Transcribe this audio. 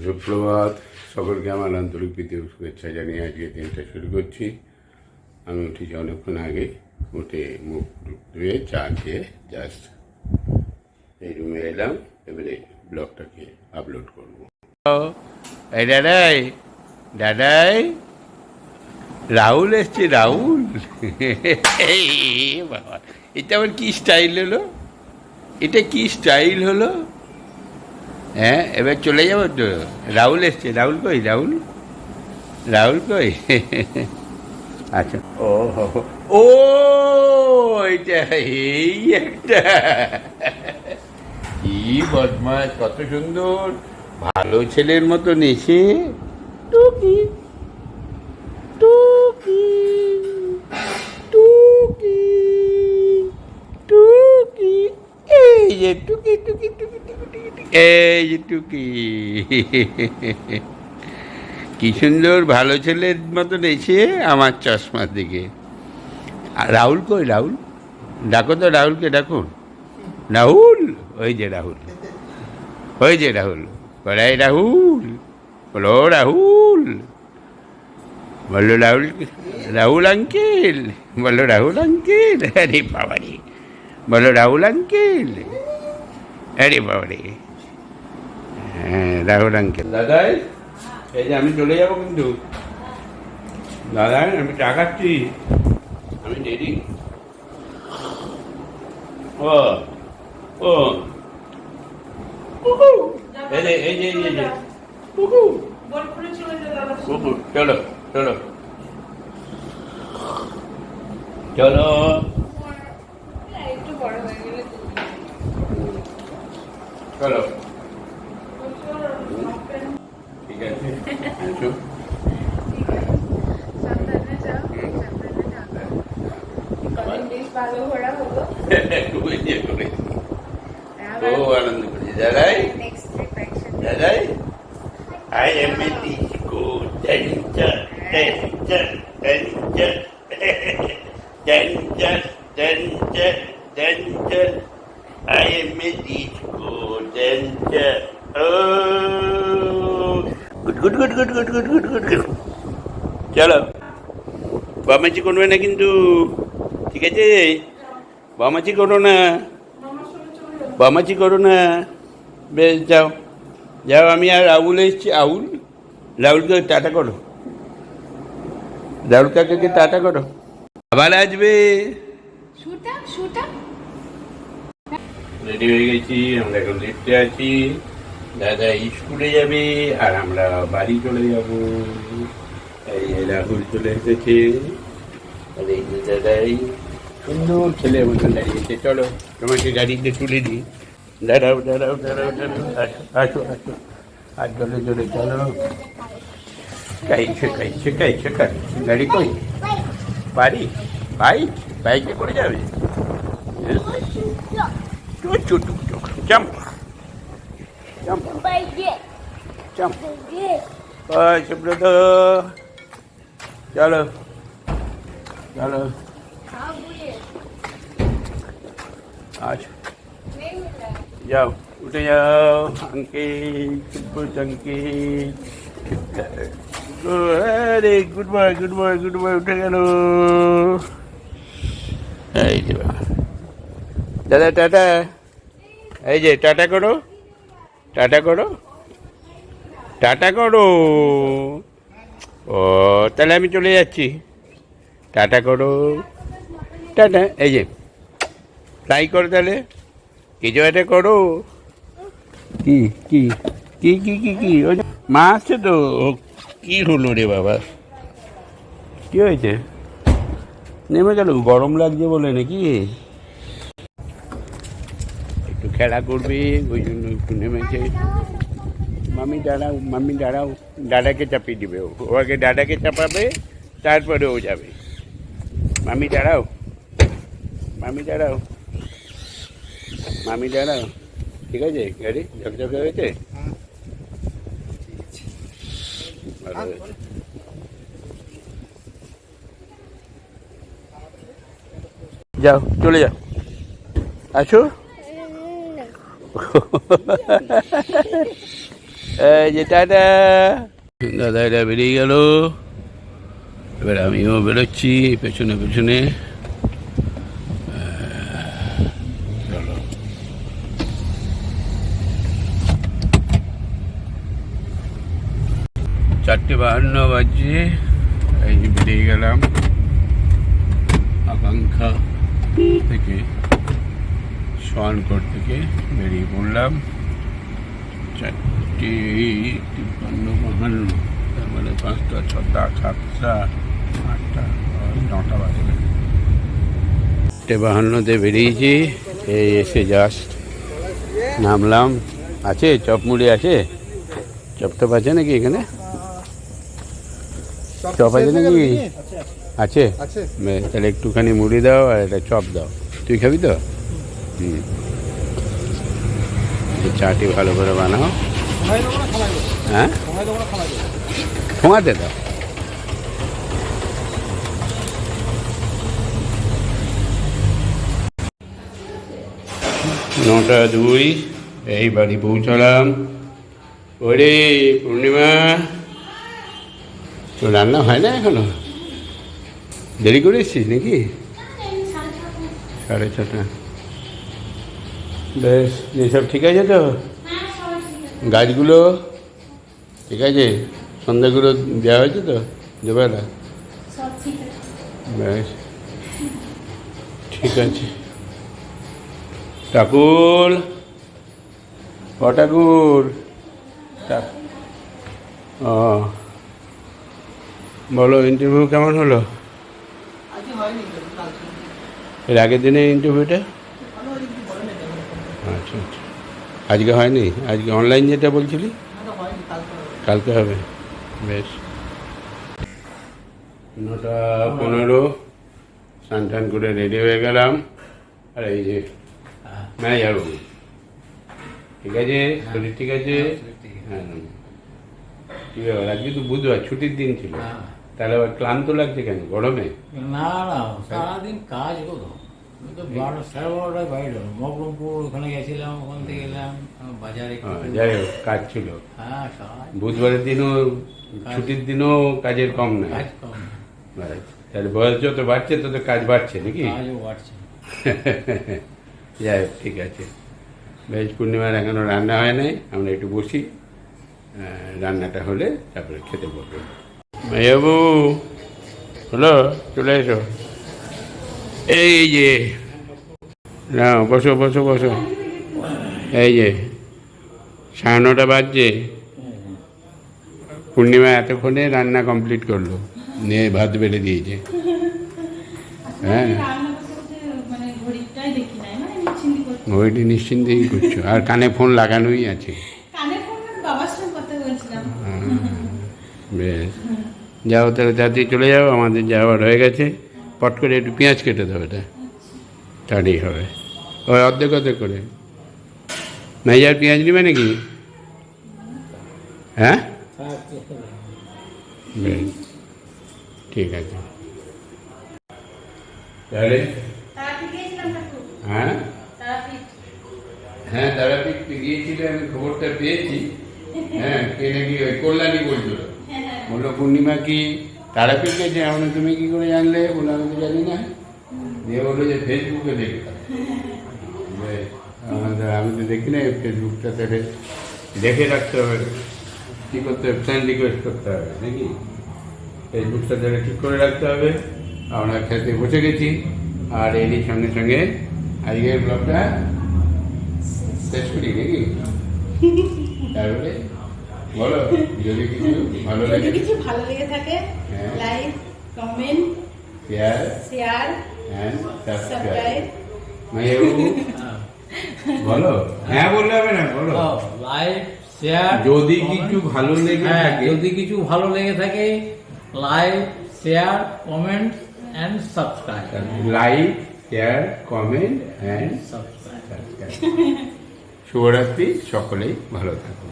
সুপ্রভাত। সকলকে আমার আন্তরিক প্রীতি শুভেচ্ছা জানিয়ে আজকে দিনটা শুরু করছি। আমি উঠেছি অনেকক্ষণ আগে, উঠে মুখ ধুয়ে চা খেয়ে জাস্ট এই রুমে এলাম, এবারে ব্লগটাকে আপলোড করব। এই দাদাই দাদাই, রাহুল এসছে, রাহুল। বাবা, এটা আবার কি স্টাইল হলো? এটা কি স্টাইল হলো? হ্যাঁ এবার চলে যাব তো। রাহুল এসছে, রাহুল কই, রাহুল? রাহুল কই? আচ্ছা। ও। ও এটা এই একটা। কি বদমাস কত সুন্দর। ভালো ছেলের এসে টুকি টুকি টুকি টুকি এই যে টুকি টুকি টুকি টুকি টুকি। এই যে টুকি। কি সুন্দর, ভালো ছেলের মতন এসে আমার চশমার দিকে। আর রাহুল কই, রাহুল? ডাকো তো রাহুলকে, ডাকো। রাহুল? ওই যে রাহুল। ওই যে রাহুল। বলাই রাহুল। বলো রাহুল। বলল, রাহুল রাহুল আঙ্কেল? বলল, রাহুল আঙ্কেল? আরে বাবা রে বলো রাহুল আঙ্কেল? আরে বাবা রে হ্যাঁ রাহুল আঙ্কেল দাদাই এই যে আমি চলে যাব কিন্তু। দাদাই আমি টাকাচ্ছি আমি দেরি ও ও। এই যে এই যে এই যে, চলে দাদা চলো। চলো। চলো ঠিক আছে আনছো খুব আনন্দ করছি দাদাই দাদাই I am a teach coach dancer dancer dancer dancer dancer dancer I am a teach danger oh good good good good good good good good good চলো বামাচি করবে না কিন্তু ঠিক আছে বামাচি করো না বামাচি করো না বেশ যাও যাও আমি আর রাহুল এসছি রাহুল রাহুলকে টাটা করো রাহুল কাকাকে টাটা করো আবার আসবে শুটা শুটা রেডি হয়ে গেছি, আমরা এখন লিফটে আছি। দাদা স্কুলে যাবে আর আমরা বাড়ি চলে যাব। এই রাহুল চলে এসেছে। দাদাই সুন্দর ছেলে মতন দাঁড়িয়েছে চলো, তোমাকে গাড়িতে তুলে দিই। দাঁড়াও দাঁড়াও দাঁড়াও দাঁড়াও, আসো আসো আর জলে জলে চলো। কাইছে কাইছে কাইছে কাইছে। গাড়ি কই? বাড়ি? বাইক? বাইকে করে যাবে? Jump. Jump. Jump. Jump. Rồi, chụp được tư. Ra lư. Ra lư. Rồi. Giờ, tôi nhớ ăn kỳ, chụp chân kỳ. Good morning, good morning, good morning. Hello. Hey, দাদা টাটা। এই যে tata করো। Tata করো। Tata করো। ও তাহলে আমি চলে যাচ্ছি। টাটা করো। টাটা। এই যে ট্রাই করো তাহলে। কিছু একটা করো? কি কি কি কি কি কি? ওই মা আসছে তো। ও কি হলো রে বাবা? কি হয়েছে? নেমে গেল। গরম লাগছে বলে নাকি? খেলা করবে, ওই জন্য একটু নেমেছে। মামি দাঁড়াও মামি দাঁড়াও দাদাকে চাপিয়ে দিবে ও। ও আগে দাদাকে চাপাবে, তারপরে ও যাবে। মামি, দাঁড়াও। মামি দাঁড়াও। মামি, দাঁড়াও। ঠিক আছে, গাড়ি ঝকঝকে হয়েছে? ভালো হয়েছে। যাও, চলে যাও। আসো। এই দাদা এটা বেরিয়ে গেল। এবার আমিও বেরোচ্ছি, পেছনে পেছনে। চারটে বাহান্ন বাজছে, এই বেরিয়ে গেলাম। আকাঙ্ক্ষা থেকে। সোয়ানকোট থেকে বেরিয়ে পড়লাম। চারটে তিপ্পান্ন বাহান্ন তার মানে পাঁচটা ছটা সাতটা আটটা নটা বাজবে চারটে বাহান্নতে বেরিয়েছি এই এসে জাস্ট নামলাম। আছে? চপ মুড়ি আছে? চপ টপ আছে নাকি এখানে? চপ আছে নাকি? আছে। তাহলে একটুখানি মুড়ি দাও আর একটা চপ দাও। তুই খাবি তো? হুম চাটি ভালো করে বানাও। হ্যাঁ? ঠোঙাতে দাও। নটা দুই, এই বাড়ি পৌঁছালাম। ওরে পূর্ণিমা, তো রান্না হয় না এখনও? দেরি করে এসছিস নাকি? সাড়ে ছটা। বেশ এসব ঠিক আছে তো? গাছগুলো ঠিক আছে? সন্ধ্যাগুলো দেওয়া হয়েছে তো? দুবেলা? বেশ। ঠিক আছে। ঠাকুর ও ঠাকুর। ও। বলো ইন্টারভিউ কেমন হলো? এর আগের দিনে ইন্টারভিউটা আচ্ছা আচ্ছা। আজকে হয়নি? আজকে অনলাইন যেটা বলছিলি? কালকে হবে। বেশ। নটা পনেরো স্নান টান করে রেডি হয়ে গেলাম। আর এই যে ম্যানেজার বাবু। ঠিক আছে? শরীর ঠিক আছে? হ্যাঁ ঠিক আছে। আজকে তো বুধবার ছুটির দিন ছিল। তাহলে আবার ক্লান্ত লাগছে কেন? গরমে? না না সারাদিন কাজ করো। আমি তো বারো সাড়ে বারোটায় বাইরে মকরমপুর ওখানে গেছিলাম ওখান থেকে এলাম বাজারে হ্যাঁ, যাই হোক কাজ ছিল। হ্যাঁ বুধবারের দিনও ছুটির দিনও কাজের কম নাই। কাজ কম তাহলে বয়স যত বাড়ছে তত কাজ বাড়ছে নাকি? কাজও বাড়ছে। যাই হোক, ঠিক আছে। বেশ পূর্ণিমার এখনও রান্না হয় নাই আমরা একটু বসি। রান্নাটা হলে তারপরে খেতে বলব মাইয়াবু হলো চলে এসো। এই যে। না বসো বসো বসো। এই যে, সাড়ে নটা বাজছে। পূর্ণিমা এতক্ষণে রান্না কমপ্লিট করল। নিয়ে ভাত বেড়ে দিয়েছে। হ্যাঁ। ওইটি নিশ্চিন্তেই করছ আর কানে ফোন লাগানোই আছে। বলছিলাম বেশ। যাও তাহলে তাড়াতাড়ি চলে যাও। আমাদের যাওয়ার হয়ে গেছে। পট করে একটু পেঁয়াজ কেটে দেবে এটা। তাড়াতাড়ি হবে। ওই অর্ধেক অর্ধেক করে। মেজার পেঁয়াজ নিবে নাকি? হ্যাঁ? ঠিক আছে। তাহলে? হ্যাঁ? হ্যাঁ তারাপীঠ গিয়েছিল, আমি খবরটা পেয়েছি। হ্যাঁ কে নাকি ওই কল্যাণী বলছিল। বলল পূর্ণিমা কি তারাপীঠ গেছে এখন তুমি কি করে জানলে বলে আমি তো জানি না। দিয়ে বলল যে ফেসবুকে আমাদের আমি তো দেখি না ফেসবুকটা তাহলে দেখে রাখতে হবে। কী করতে হবে? ফ্রেন্ড রিকোয়েস্ট করতে হবে, নাকি? ফেসবুকটা তাহলে ঠিক করে রাখতে হবে। আমরা খেতে বসে গেছি। আর এরই সঙ্গে সঙ্গে আজকের ব্লগটা শেষ করি, নাকি? তারপরে বলো যদি কিছু ভালো যদি লাগে কিছু ভালো লেগে থাকে হ্যাঁ। Like comment share share and subscribe বলো। হ্যাঁ বললে হবে না বলো। লাইক শেয়ার যদি কিছু ভালো লেগে হ্যাঁ থাকে যদি কিছু ভালো লেগে থাকে like share comment and subscribe like share comment and subscribe subscribe শুভরাত্রি সকলেই ভালো থাকুন।